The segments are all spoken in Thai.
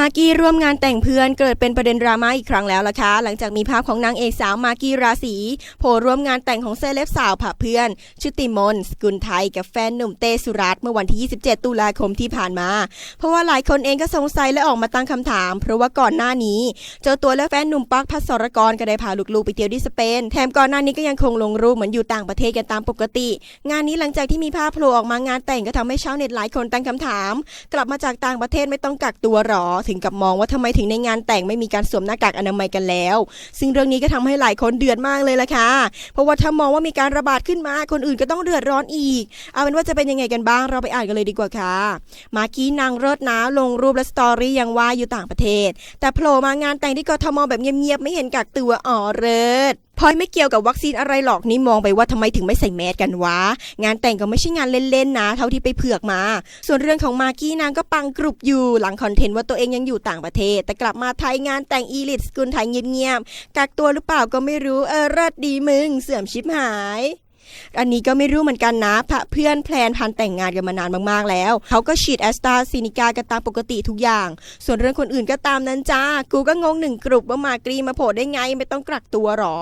มากกี้ร่วมงานแต่งเพื่อนเกิดเป็นประเด็นดราม่าอีกครั้งแล้วล่ะคะหลังจากมีภาพของนางเอกสาวมากกี้ราศีโผล่ร่วมงานแต่งของเซเลบสาวผับเพื่อน ชุติมนสกุลไทยกับแฟนหนุ่มเตสุรัตเมื่อวันที่ 27 ตุลาคมที่ผ่านมา เพราะว่าหลายคนเองก็สงสัยและออกมาตั้งคำถาม เพราะว่าก่อนหน้านี้ เจ้าตัวและแฟนหนุ่มปักพัสรกรก็ได้พาลูกๆไปเที่ยวที่สเปนแถมก่อนหน้านี้ก็ยังคงลงรูปเหมือนอยู่ต่างประเทศกันตามปกติ งานนี้หลังจากที่มีภาพโผล่ออกมางานแต่งก็ทำให้ชาวเน็ตหลายคนตั้งคำถาม กลับมาจากต่างประเทศไม่ต้องกักตัวหรอถึงกับมองว่าทำไมถึงในงานแต่งไม่มีการสวมหน้ากากอนามัยกันแล้ว ซึ่งเรื่องนี้ก็ทำให้หลายคนเดือดมากเลยล่ะค่ะ เพราะว่าถ้ามองว่ามีการระบาดขึ้นมา คนอื่นก็ต้องเดือดร้อนอีก เอาเป็นว่าจะเป็นยังไงกันบ้าง เราไปอ่านกันเลยดีกว่าค่ะ มากี้นางเลิศนะลงรูปและสตอรี่ยังว่าอยู่ต่างประเทศ แต่โผล่มางานแต่งที่กทมแบบเงียบๆไม่เห็นกักตัวอ๋อเลิศ พลอยไม่เกี่ยวกับวัคซีนอะไรหรอกนี่มองไปว่าทำไมถึงไม่ใส่แมสกันวะ งานแต่งก็ไม่ใช่งานเล่นๆนะ เท่าที่ไปเผือกมา ส่วนเรื่องของมากกี้นางก็ปังกรุบอยู่ หลังคอนเทนต์ว่าตัวเองยังอยู่ต่างประเทศ แต่กลับมาไทยงานแต่งอีลิตสกุลไทยเงียบๆกักตัวหรือเปล่าก็ไม่รู้เออเลิศดีมึง เสื่อมชิบหาย อันนี้ก็ไม่รู้เหมือนกันนะพะเพื่อนแพลนพันแต่งงานกันมานานมากๆแล้ว เขาก็ฉีดแอสตราซีนิกากันตามปกติทุกอย่าง ส่วนเรื่องคนอื่นก็ตามนั้นจ้า กูก็งงหนึ่งกลุ่มว่ามากรีมาโผล่ได้ไงไม่ต้องกักตัวหรอ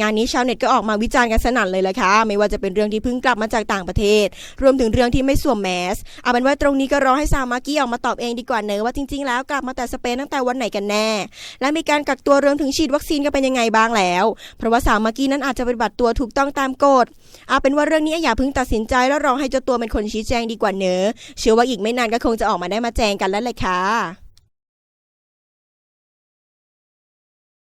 งานนี้ชาวเน็ตก็ออกมาวิจารณ์กันสนั่นเลยละค่ะ ไม่ว่าจะเป็นเรื่องที่เพิ่งกลับมาจากต่างประเทศ รวมถึงเรื่องที่ไม่สวมแมส เอาเป็นว่าตรงนี้ก็รอให้สาวมากกี้ออกมาตอบเองดีกว่าเนอะว่าจริงๆ แล้วกลับมาแต่สเปนตั้งแต่วันไหนกันแน่ และมีการกักตัวรวมถึงฉีดวัคซีนก็เป็นยังไงบ้างแล้ว เพราะว่าสาวมากี้นั้นอาจจะปฏิบัติตัวถูกต้องตามกฎเอาเป็นว่าเรื่องนี้อย่าเพิ่งตัดสินใจแล้วรอให้เจ้าตัวเป็นคนชี้แจงดีกว่าเนอะเชื่อว่าอีกไม่นานก็คงจะออกมาได้มาแจงกันแล้วแหละค่ะ